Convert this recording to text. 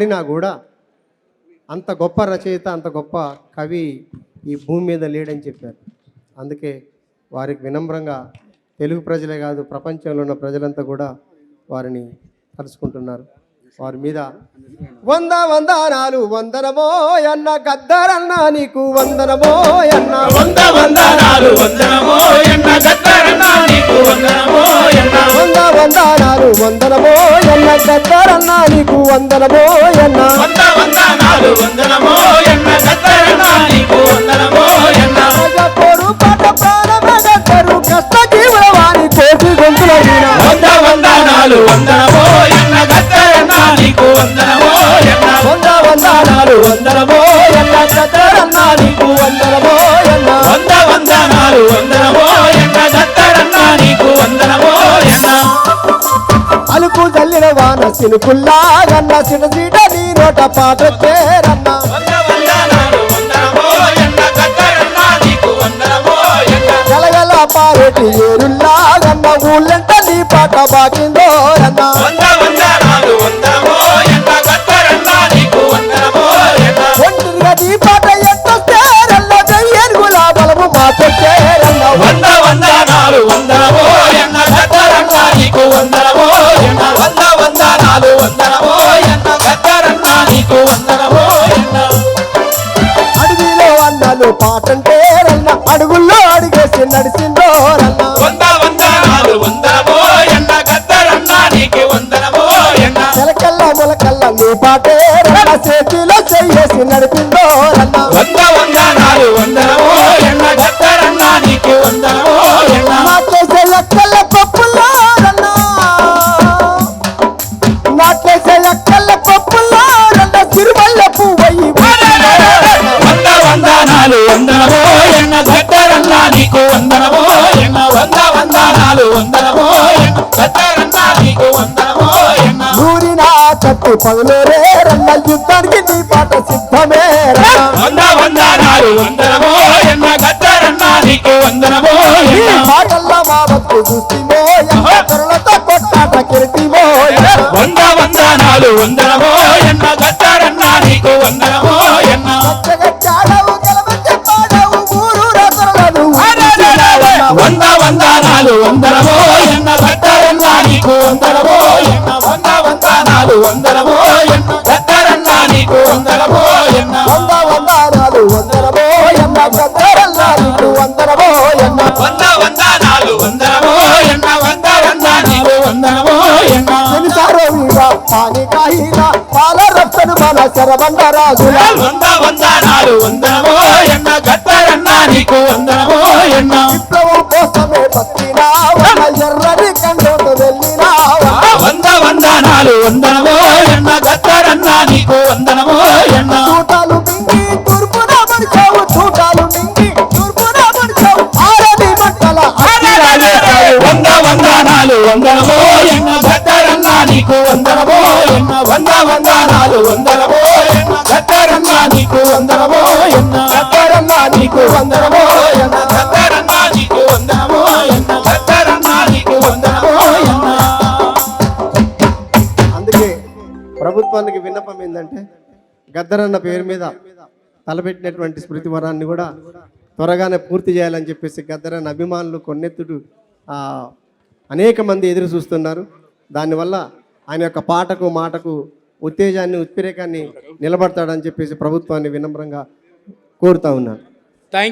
పాడినా కూడా అంత గొప్ప రచయిత అంత గొప్ప కవి ఈ భూమి మీద లేడని చెప్పారు. అందుకే వారికి వినమ్రంగా తెలుగు ప్రజలే కాదు ప్రపంచంలో ఉన్న ప్రజలంతా కూడా వారిని తలుచుకుంటున్నారు. వారి మీద వంద వందనాలు వందనమో అన్న గద్దరన్న నీకు వందనమో అన్న వంద వందనాలు వందనమో గద్దరన్న నీకు గద్దరన్న నీకు వందనమో ఎన్న రాజపోరు పాట ప్రాణమే గద్దరు కష్ట జీవుల వారి కోటి గొంతుల వీణ వంద వందనాలు వందనమో ఎన్న గద్దరన్న నీకు వందనమో ఎన్న వంద వందనాలు వందనమో అన్న వాన సినుకుల్లాగన్న సినసీట నీ నోట పాట పేరన్న. గలగల పారేటి ఏరుల్లాగన్న ఊళ్ళంట నీ పాట బాకిందోరన్న. పాటంటే రన్న అడుగుల్లో అడిగేసి నడిచిందోరన్న వంద వందనాలు వందనమో ఎన్న గద్దరన్న నీకు వందనమో ఎన్న చిలకల్ల మొలకల్ల నీ పాటే రన్న చేతిలో చెయ్యేసి కత్తి పగులేరే రన్న యుద్ధానికి నీ పాట సిద్ధమే వంద వందనాలు వందనమో ఎన్న గద్దరన్న నీకు వందనమో ఈ ఎన్న. పాటల్లో మా బతుకు చూస్తీమో ఎంత తరులతో కొట్టాట కిరితీమో వంద వందనాలు వందనమో ఎన్న గద్దరన్న నీకు వందనమో ఎన్న. చాడవు గెలవచ్చే పాడవు ఊరు రసరలను వంద వందనాలు వందనమో ఎన్న గద్దరన్న నీకు వందనమో ఎన్న వంద వందనాలు వందనమో ఎన్న గద్దరన్న నీకు వంద నీకు వందనమో ఎన్న వంద వందనాలు వందనమో ఎన్న వంద వంద నీకు వందనమో ఎన్న ఎన్నిసారో వీరా పాని కాయినా పాల రప్తను మన శరబండ రాజుల. వంద వందనాలు వందనమో ఎన్న గద్దరన్న నీకు వందనమో ఎన్న విప్లవం కోసమే బతికినావా నీకు వందనమో ఎన్న వంద వందనాలు వందనమో ఎన్న గద్దరన్న నీకు వందనమో ఎన్న గద్దరన్న నీకు వందనమో ఎన్న గద్దరన్న నీకు వందనమో ఎన్న గద్దరన్న నీకు వందనమో ఎన్న అందుకే ప్రభుత్వానికి విన్నపం ఏంటంటే గద్దరన్న పేరు మీద తలపెట్టినటువంటి స్మృతి వరాన్ని కూడా త్వరగానే పూర్తి చేయాలని చెప్పేసి గద్దరన్న అభిమానులు కొన్నెత్తుడు అనేక మంది ఎదురు చూస్తున్నారు. దానివల్ల ఆయన యొక్క పాటకు మాటకు ఉత్తేజాన్ని ఉత్ప్రేకాన్ని నిలబడతాడని చెప్పేసి ప్రభుత్వాన్ని వినమ్రంగా కోరుతా ఉన్నాను.